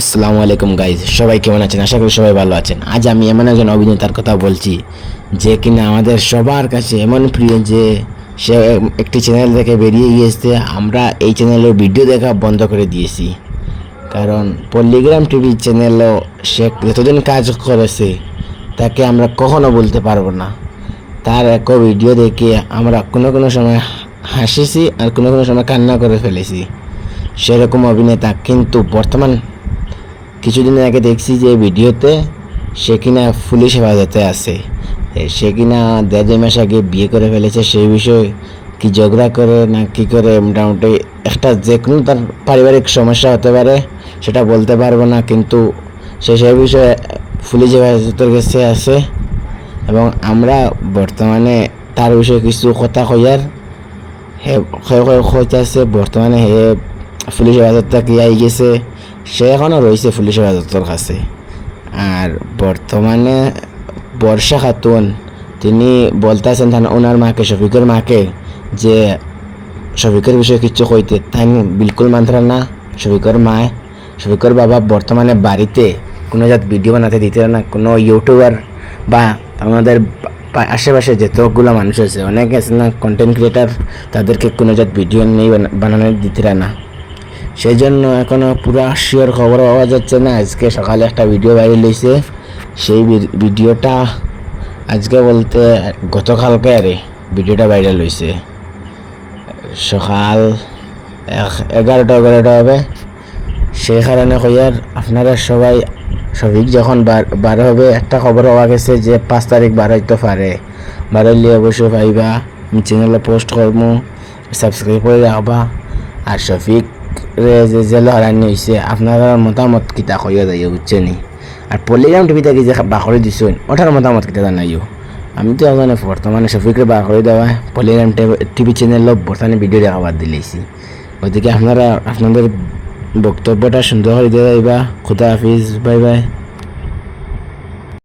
আসসালামু আলাইকুম গাইজ সবাই কেমন আছেন? আশা করি সবাই ভালো আছেন। আজ আমি এমন একজন অভিনেতার কথা বলছি, যে কিনা আমাদের সবার কাছে এমন প্রিয় যে সে একটি চ্যানেল থেকে বেরিয়ে গিয়েছে। আমরা এই চ্যানেলের ভিডিও দেখা বন্ধ করে দিয়েছি। কারণ পল্লিগ্রাম টিভি চ্যানেলও সে যতদিন কাজ করেছে, তাকে আমরা কখনো বলতে পারব না। তার এক ভিডিও দেখে আমরা কোনো কোনো সময় হাসিছি আর কোনো কোনো সময় কান্না করে ফেলেছি। সেরকম অভিনেতা কিন্তু বর্তমান কিছুদিন আগে দেখছি যে ভিডিওতে সে কিনা পুলিশ হেফাজতে আছে সে কিনা দেড় মাস আগে বিয়ে করে ফেলেছে সেই বিষয়ে কি ঝগড়া করে না কি করে মোটামুটি একটা যে কোনো তার পারিবারিক সমস্যা হতে পারে, সেটা বলতে পারব না, কিন্তু সে সেই বিষয়ে পুলিশ হেফাজতের কাছে আছে এবং আমরা বর্তমানে তার বিষয়ে কিছু কথা কইয়ার হে হইতেছে, বর্তমানে হে পুলিশ হেফাজত কি আই গেছে সে এখনও রয়েছে পুলিশ হেফাজতের কাছে। আর বর্তমানে বর্ষা খাতুন, তিনি বলতেছেন তান ওনার মাকে, শফিকের মাকে, যে শফিকের বিষয়ে কিছু কইতে। তাই বিলকুল মানতারা না, শফিকের মায়, শফিকের বাবা বর্তমানে বাড়িতে কোনো জাত ভিডিও বানাতে দিতে না, কোনো ইউটিউবার বা আমাদের আশেপাশে যতগুলো মানুষ আছে, অনেক আছে না কন্টেন্ট ক্রিয়েটার তাদেরকে কোনো জাত ভিডিও নেই বানা- বানানো দিতে না। সেই জন্য এখনও পুরো শিওর খবর পাওয়া যাচ্ছে না। আজকে সকালে একটা ভিডিও ভাইরাল হয়েছে সেই ভিডিওটা আজকে বলতে গতকালকে আরে ভিডিওটা ভাইরাল হয়েছে সকাল এগারোটা এগারোটা হবে। সেই কারণে কইয়ার আপনারা সবাই সবিক যখন বার- হবে, একটা খবর পাওয়া গেছে যে পাঁচ তারিখ বার হইতে পারে। বার হইলে অবশ্যই পাইবা। চ্যানেলে পোস্ট করব সাবস্ক্রাইব করে রাখবা। আর শফিক জেল হারানি হয়েছে আপনারা মতামত কিতা কইয়া যাইও বুঝছেনি আর পল্লিগ্রাম টিভিতে কি যে বাকরি দিছেন ওঠার মতামত কিতা জানাইও আমি তো এখন বর্তমানে সফিকরে বাকরি দেওয়া পল্লিগ্রাম টিভি চ্যানেলও বর্তমানে ভিডিও দেখাবার দিলেছি গতিকে আপনারা আপনাদের বক্তব্যটা সুন্দর করে দিয়ে যাইবা, খুদা হাফিজ, বাই বাই।